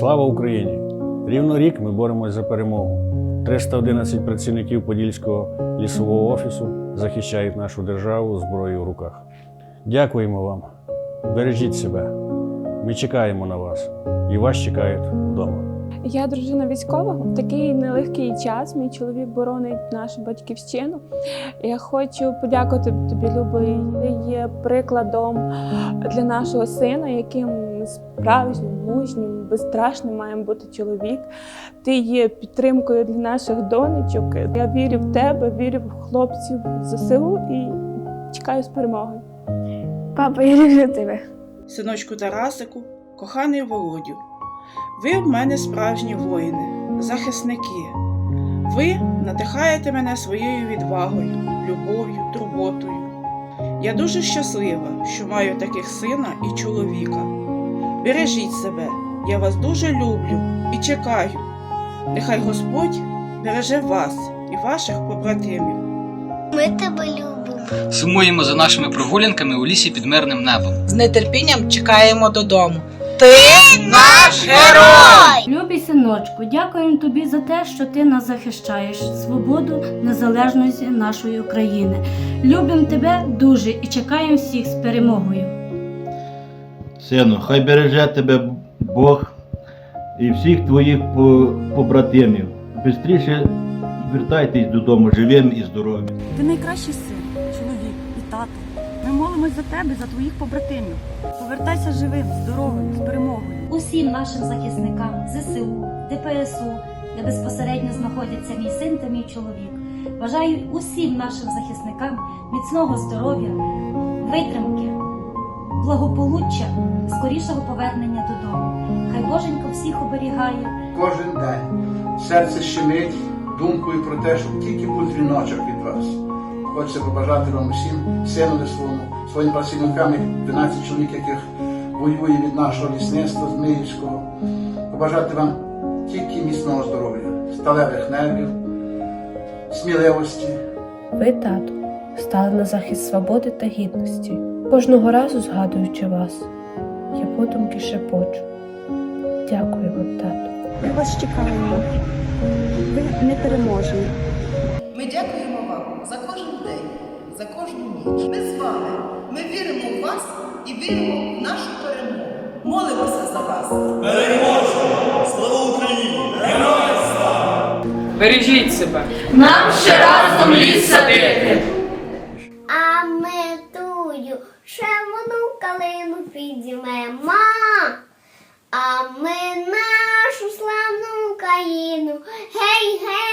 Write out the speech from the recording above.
Слава Україні! Рівно рік ми боремось за перемогу. 311 працівників Подільського лісового офісу захищають нашу державу зброєю в руках. Дякуємо вам. Бережіть себе. Ми чекаємо на вас і вас чекають вдома. Я дружина військового. В такий нелегкий час мій чоловік боронить нашу батьківщину. Я хочу подякувати тобі, Любий. Ти є прикладом для нашого сина, яким справжнім, мужнім, безстрашним має бути чоловік. Ти є підтримкою для наших донечок. Я вірю в тебе, вірю в хлопців ЗСУ і чекаю з перемогою. Папа, я люблю тебе. синочку Тарасику, коханий Володю. Ви в мене справжні воїни, захисники. Ви надихаєте мене своєю відвагою, любов'ю, турботою. Я дуже щаслива, що маю таких сина і чоловіка. Бережіть себе, я вас дуже люблю і чекаю. Нехай Господь береже вас і ваших побратимів. Ми тебе любимо. Сумуємо за нашими прогулянками у лісі під мирним небом. З нетерпінням чекаємо додому. Ти наш герой! Любий синочку, дякуємо тобі за те, що ти нас захищаєш, свободу, незалежності нашої України. Любимо тебе дуже і чекаємо всіх з перемогою. Сину, хай береже тебе Бог і всіх твоїх побратимів. Бистріше вертайтесь додому живим і здоровим. Ти найкращий син, чоловік і тато. Ми молимось за тебе, за твоїх побратимів. Повертайся живим, здоровим, з перемогою. Усім нашим захисникам ЗСУ, ДПСУ, де безпосередньо знаходяться мій син та мій чоловік. Бажаю усім нашим захисникам міцного здоров'я, витримки, благополуччя, скорішого повернення додому. Хай Боженько всіх оберігає. Кожен день серце щемить думкою про те, щоб тільки був дзвіночок від вас. Хочеться побажати вам усім, синові своєму, своїм працівникам, 12 чоловік, яких воює від нашого лісництва Зміївського. Побажати вам тільки міцного здоров'я, сталевих нервів, сміливості. Ви, тату, стали на захист свободи та гідності. Кожного разу згадуючи вас, я подумки шепочу. Дякую вам, тату. Ми вас чекаємо. Ви непереможні. Ми дякуємо вам за кожен день, за кожну ніч. Ми з вами. Ми віримо в вас і віримо в нашу перемогу. Молимося за вас. Переможемо! Слава! Бережіть себе! Нам ще разом ліс! Підіймемо. А ми нашу славну Україну гей, гей,